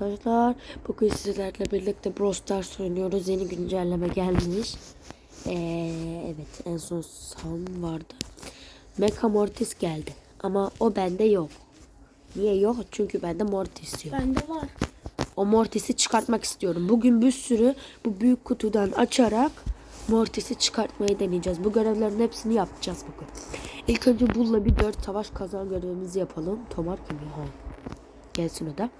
Arkadaşlar bugün sizlerle birlikte Brawl Stars oynuyoruz. Yeni güncelleme gelmiş. Ee, evet en son Sam vardı. Mecha Mortis geldi. Ama o bende yok. Niye yok? Çünkü bende Mortis yok. Bende var. O Mortis'i çıkartmak istiyorum. Bugün bir sürü bu büyük kutudan açarak Mortis'i çıkartmayı deneyeceğiz. Bu görevlerin hepsini yapacağız bugün. İlk önce Bull'la bir 4 savaş kazan görevimizi yapalım. Tomar kim ya? Ha. Gelsin o da.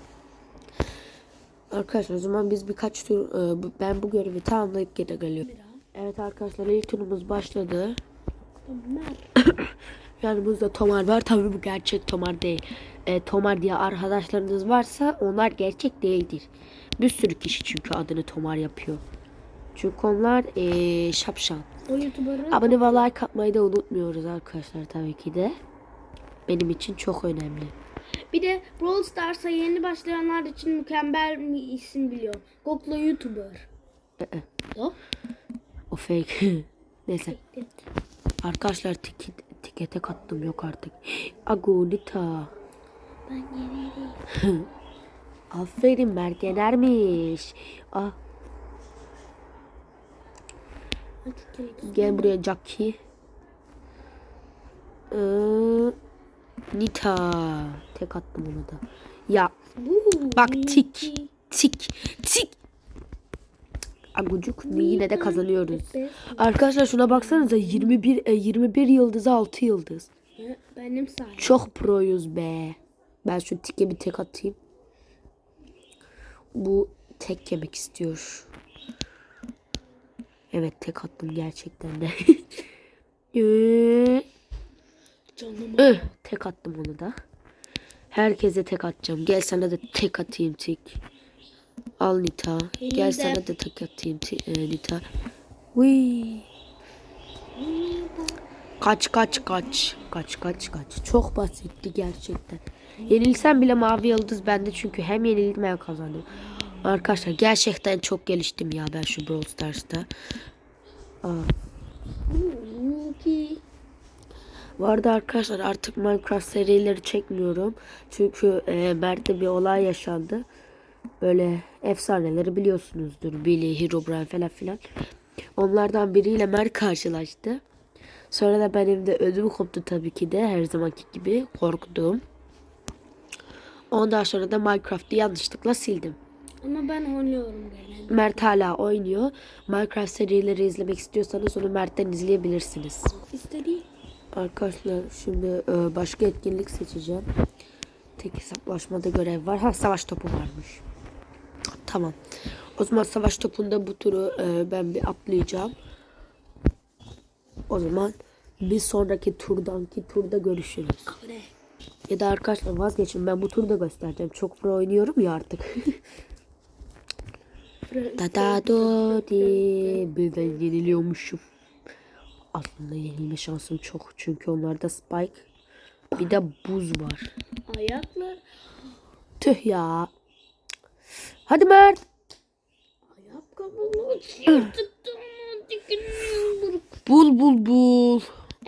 Arkadaşlar o zaman biz birkaç tur e, ben bu görevi tamamlayıp geri geliyorum. Evet arkadaşlar ilk turumuz başladı. Yanımızda Tomar var. Tabii bu gerçek Tomar değil. E, Tomar diye arkadaşlarınız varsa onlar gerçek değildir. Bir sürü kişi çünkü adını Tomar yapıyor. Çünkü onlar e, şapşal. O Abone ve like atmayı da unutmuyoruz arkadaşlar tabii ki de. Benim için çok önemli. Bir de Brawl Stars'a yeni başlayanlar için mükemmel bir isim biliyorum. Goklo YouTuber. Ee, O? O fake. Neyse. Arkadaşlar tiket, tikete kattım yok artık. Agonita. Ben yenerim. Aferin Mert yenermiş. Ah, gel buraya Jackie. Ee, Nita. Tek attım onu da. Ya bak tik. Tik. Tik. Agucuk yine de kazanıyoruz. Arkadaşlar şuna baksanıza 21 e, 21 yıldız 6 yıldız. Benim sayem. Çok proyuz be. Ben şu tike bir tek atayım. Bu tek yemek istiyor. Evet tek attım gerçekten de. Canım. Öh, tek attım onu da. Herkese tek atacağım. Gel sana da tek atayım tek. Al Nita. Gel Elimde. sana da tek atayım te- e, Nita. Uy. Kaç kaç kaç. Kaç kaç kaç. Çok basitti gerçekten. Yenilsem bile mavi yıldız bende çünkü hem yenildim hem kazandım. Arkadaşlar gerçekten çok geliştim ya ben şu Brawl Stars'ta. Aa. Bu arada arkadaşlar artık Minecraft serileri çekmiyorum. Çünkü e, Mert'te bir olay yaşandı. Böyle efsaneleri biliyorsunuzdur. Billy, Herobrine falan filan. Onlardan biriyle Mert karşılaştı. Sonra da benim de ödüm koptu tabii ki de her zamanki gibi korktum. Ondan sonra da Minecraft'ı yanlışlıkla sildim. Ama ben oynuyorum genelde. Mert hala oynuyor. Minecraft serileri izlemek istiyorsanız onu Mert'ten izleyebilirsiniz. İstediğin. Arkadaşlar şimdi e, başka etkinlik seçeceğim. Tek hesaplaşmada görev var. Ha savaş topu varmış. Tamam. O zaman savaş topunda bu turu e, ben bir atlayacağım. O zaman bir sonraki turdanki turda görüşürüz. Ya da arkadaşlar vazgeçin ben bu turda göstereceğim. Çok pro oynuyorum ya artık. da da do di. Ben yeniliyormuşum. Aslında yenilme şansım çok. Çünkü onlarda spike. Bir de buz var. Ayaklar. Tüh ya. Hadi Mert. Ayakkabımı. Dikiniyorum. Bul bul bul.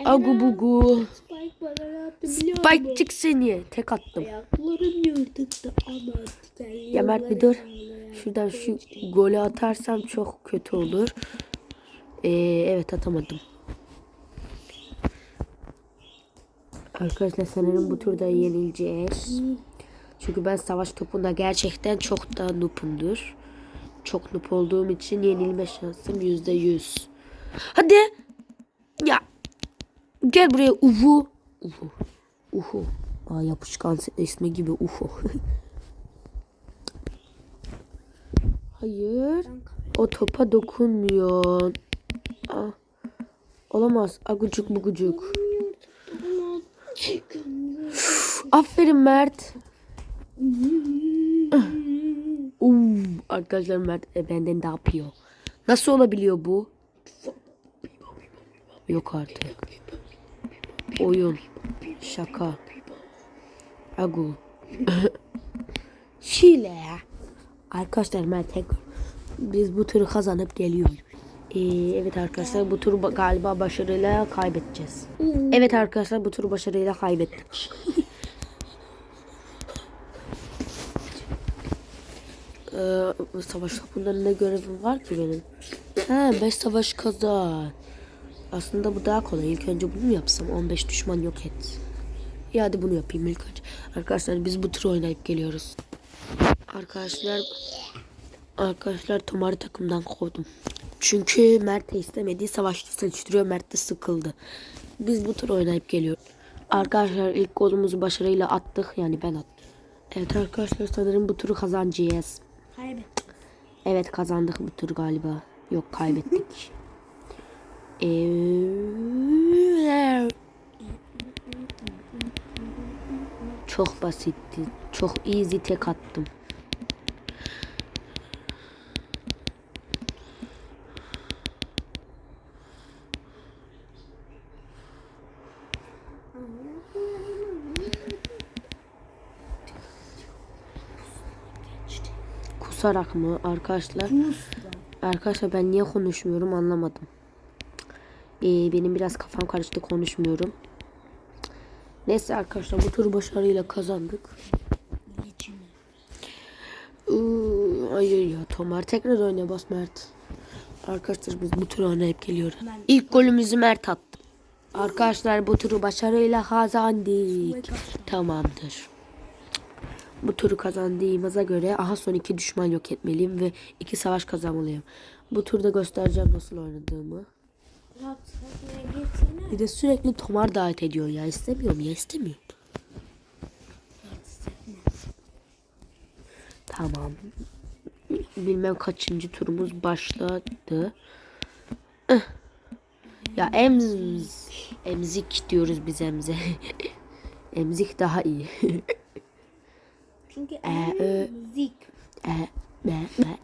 Agu bugu. Spike bana yaptı biliyor Spike çık seni. Tek attım. Ayaklarım yırtıktı ama sen Ya Mert bir dur. Şuradan şu golü atarsam çok kötü olur. Ee, evet atamadım. Arkadaşlar sanırım bu turda yenileceğiz. Çünkü ben savaş topunda gerçekten çok da noobumdur. Çok noob olduğum için yenilme şansım yüzde yüz. Hadi. Ya. Gel buraya Uhu. Uhu. Uhu. Aa, yapışkan ismi gibi Uhu. Hayır. O topa dokunmuyor. Ah. Olamaz. Agucuk bugucuk. Aferin Mert. Uuu, arkadaşlar Mert e, benden ne yapıyor? Nasıl olabiliyor bu? Yok artık. Oyun. Şaka. Agu. Şile. Arkadaşlar Mert tekrar. Biz bu turu kazanıp geliyoruz. Ee, evet arkadaşlar bu turu ba- galiba başarıyla kaybedeceğiz. Evet arkadaşlar bu turu başarıyla kaybettik. Ee, savaş topunda ne görevim var ki benim? Ha 5 savaş kazan. Aslında bu daha kolay. İlk önce bunu yapsam? 15 düşman yok et. İyi hadi bunu yapayım ilk önce. Arkadaşlar biz bu tür oynayıp geliyoruz. Arkadaşlar Arkadaşlar Tomar'ı takımdan kovdum. Çünkü Mert'e istemediği savaşçı seçtiriyor. Mert de sıkıldı. Biz bu tür oynayıp geliyoruz. Arkadaşlar ilk golümüzü başarıyla attık. Yani ben attım. Evet arkadaşlar sanırım bu turu kazanacağız. Kaybettim. Evet kazandık bu tur galiba. Yok kaybettik. Çok basitti. Çok easy tek attım. Kusarak mı arkadaşlar? Arkadaşlar ben niye konuşmuyorum anlamadım. Ee, benim biraz kafam karıştı konuşmuyorum. Neyse arkadaşlar bu turu başarıyla kazandık. Iıı, Hayır ya Tomar tekrar oyna bas Mert. Arkadaşlar biz bu turu oynayıp geliyoruz. İlk golümüzü Mert attı. Arkadaşlar bu turu başarıyla kazandık. Tamamdır. Bu turu kazandığımıza göre aha son iki düşman yok etmeliyim ve iki savaş kazanmalıyım. Bu turda göstereceğim nasıl oynadığımı. Bir de sürekli Tomar davet ediyor ya. istemiyorum ya istemiyorum. Tamam. Bilmem kaçıncı turumuz başladı. Ih. Ya emz emzik diyoruz biz emze. emzik daha iyi. Çünkü Ee, ö- müzik. E, be, be.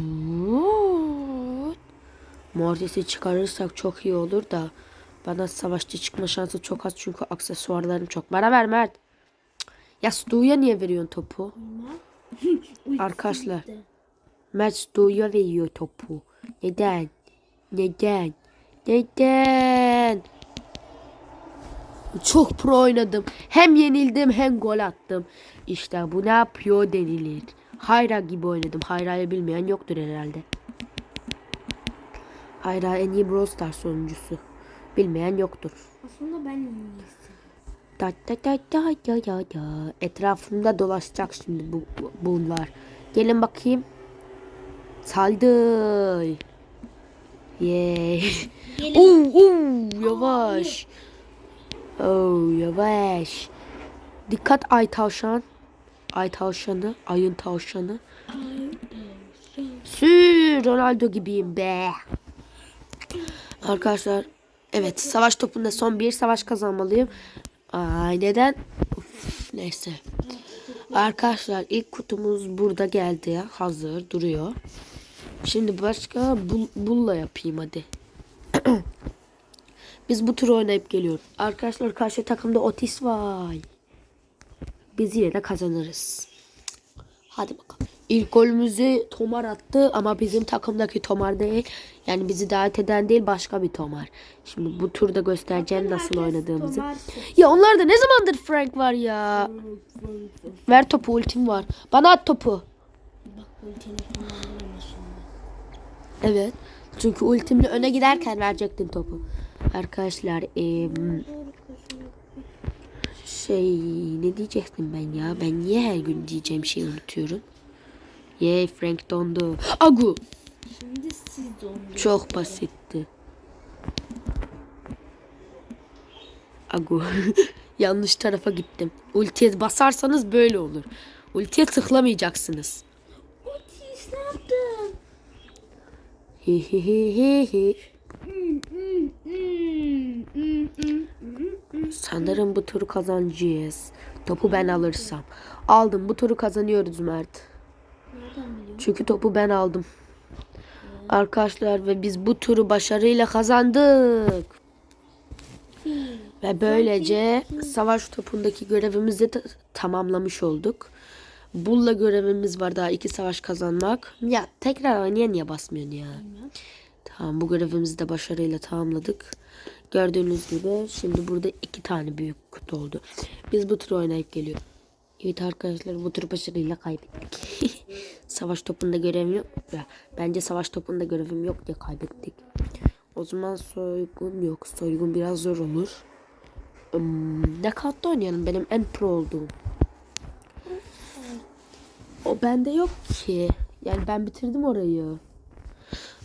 Hmm. Mortis'i çıkarırsak çok iyi olur da bana savaşçı çıkma şansı çok az çünkü aksesuarlarım çok. Bana ver Mert. Ya Stu'ya niye veriyorsun topu? Arkadaşlar. Mert Stu'ya veriyor topu. Neden? Neden? Neden? Çok pro oynadım. Hem yenildim hem gol attım. İşte bu ne yapıyor denilir. Hayra gibi oynadım. Hayra'yı bilmeyen yoktur herhalde. Hayra en iyi Brawl Stars oyuncusu. Bilmeyen yoktur. Aslında ben en iyisi. Da da da da da da da. Etrafımda dolaşacak şimdi bu, bu- bunlar. Gelin bakayım. Saldır. Yay. Oo, oo, yavaş. Oo, yavaş. Dikkat ay tavşan. Ay tavşanı. Ayın tavşanı. Sür Ronaldo gibiyim be. Arkadaşlar evet savaş topunda son bir savaş kazanmalıyım. Ay neden? Uf, neyse. Arkadaşlar ilk kutumuz burada geldi ya. Hazır duruyor. Şimdi başka bul, bulla yapayım hadi. Biz bu turu oynayıp geliyoruz. Arkadaşlar karşı takımda Otis var. Biz yine de kazanırız. Hadi bakalım. İlk golümüzü Tomar attı ama bizim takımdaki Tomar değil. Yani bizi davet eden değil başka bir Tomar. Şimdi bu turda göstereceğim nasıl Herkes oynadığımızı. Tomar Ya onlarda ne zamandır Frank var ya. Ver topu ultim var. Bana at topu. Evet. Çünkü ultimle öne giderken verecektin topu. Arkadaşlar em, şey ne diyecektim ben ya? Ben niye her gün diyeceğim şeyi unutuyorum? Yay Frank dondu. Agu. Şimdi siz dondu. Çok basitti. Agu. Yanlış tarafa gittim. Ultiye basarsanız böyle olur. Ultiye tıklamayacaksınız. Otis ne yaptın? Hi hi hi hi hi. Sanırım bu turu kazanacağız. Topu ben alırsam. Aldım. Bu turu kazanıyoruz Mert. Çünkü topu ben aldım. Arkadaşlar ve biz bu turu başarıyla kazandık. Ve böylece savaş topundaki görevimizi tamamlamış olduk. Bulla görevimiz var daha iki savaş kazanmak. Ya tekrar oynaya niye basmıyorsun ya? Tamam bu görevimizi de başarıyla tamamladık. Gördüğünüz gibi şimdi burada iki tane büyük kutu oldu. Biz bu turu oynayıp geliyoruz. Evet arkadaşlar bu tur başarıyla kaybettik. savaş topunda görevim yok. Ya, bence savaş topunda görevim yok diye kaybettik. O zaman soygun yok. Soygun biraz zor olur. Hmm, ne katta oynayalım benim en pro olduğum. O bende yok ki. Yani ben bitirdim orayı.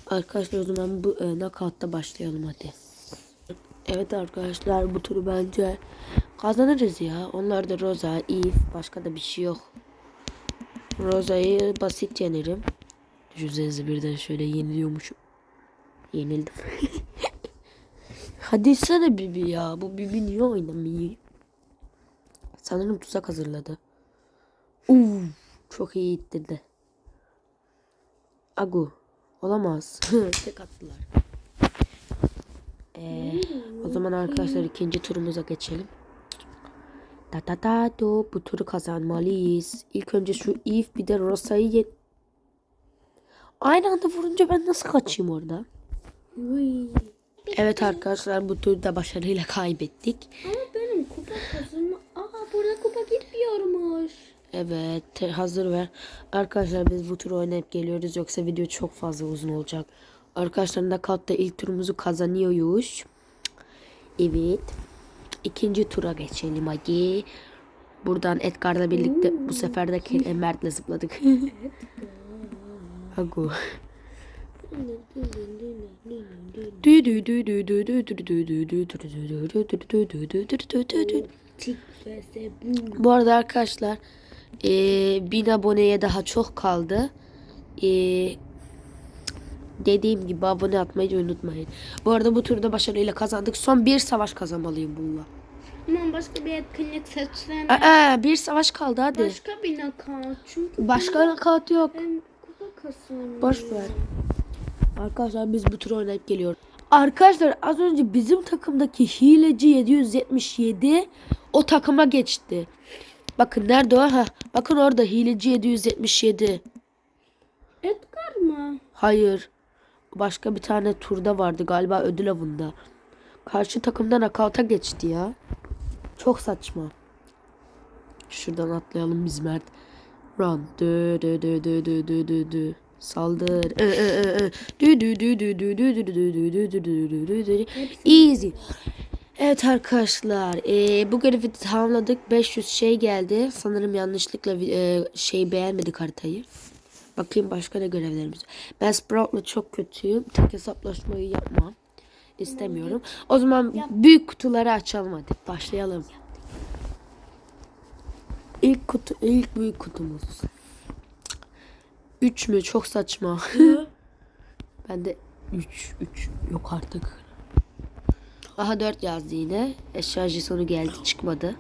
Arkadaşlar o zaman bu e, knockout'ta başlayalım hadi. Evet arkadaşlar bu turu bence kazanırız ya. Onlar da Rosa, Eve başka da bir şey yok. Rosa'yı basit yenerim. Düşünsenize birden şöyle yeniliyormuşum. Yenildim. Hadi sana Bibi ya. Bu Bibi niye oynamıyor? Sanırım tuzak hazırladı. Uuu çok iyi ittirdi. Agu olamaz. Tek attılar. Ee, o zaman arkadaşlar ikinci turumuza geçelim. Da da da do bu turu kazanmalıyız. İlk önce şu Eve bir de Rosa'yı ye... Aynı anda vurunca ben nasıl kaçayım orada? Evet arkadaşlar bu turda başarıyla kaybettik. Ama benim kupa kazanma... Aa burada kupa gitmiyormuş. Evet hazır ver. Arkadaşlar biz bu turu oynayıp geliyoruz yoksa video çok fazla uzun olacak. Arkadaşlar Knockout'ta ilk turumuzu kazanıyoruz. Evet. İkinci tura geçelim hadi. Buradan Edgar'la birlikte bu sefer de Mert'le zıpladık. Hago. Bu arada arkadaşlar eee bin aboneye daha çok kaldı. Eee, dediğim gibi abone atmayı unutmayın. Bu arada bu turda başarıyla kazandık. Son bir savaş kazanmalıyım bununla. Aman başka bir etkinlik seçsene. Aa, bir savaş kaldı hadi. Başka bir nakavt. Çünkü Başka nakavt yok. ben kupa kasıyorum. Boş ver. Arkadaşlar biz bu turu oynayıp geliyoruz. Arkadaşlar az önce bizim takımdaki hileci 777 o takıma geçti. Bakın nerede o? Ha, bakın orada hileci 777. Edgar mı? Hayır. Başka bir tane turda vardı galiba ödül avında. Karşı takımdan nakavta geçti ya. Çok saçma. Şuradan atlayalım biz Mert. Run. Dü dü dü dü dü dü dü dü. Saldır. Easy. Evet arkadaşlar eee bu görevi tamamladık. 500 şey geldi. Sanırım yanlışlıkla eee, şey beğenmedik haritayı. Bakayım başka ne görevlerimiz ben Sprout'la çok kötüyüm. Tek hesaplaşmayı yapmam. İstemiyorum. O zaman büyük kutuları açalım hadi. Başlayalım. İlk kutu ilk büyük kutumuz. 3 mü? Çok saçma. Ben de 3 3 yok artık Aha 4 yazdı yine. Eşya sonu geldi çıkmadı.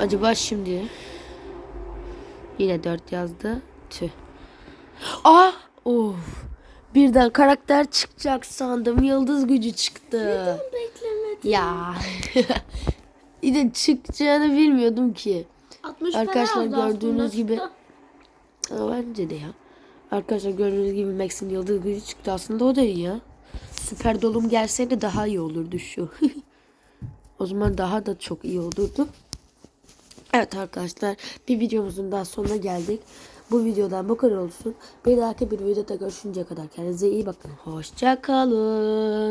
Acaba şimdi yine 4 yazdı. Tüh. Ah! Of. Birden karakter çıkacak sandım. Yıldız gücü çıktı. Beklemedim. Ya. yine çıkacağını bilmiyordum ki. 60 Arkadaşlar gördüğünüz gibi- bence de ya. Arkadaşlar gördüğünüz gibi Max'in yıldız gücü çıktı. Aslında o da iyi ya. Süper dolum gelseydi daha iyi olurdu şu. o zaman daha da çok iyi olurdu. Evet arkadaşlar bir videomuzun daha sonuna geldik. Bu videodan bu kadar olsun. Bir dahaki bir videoda görüşünceye kadar kendinize iyi bakın. Hoşça kalın.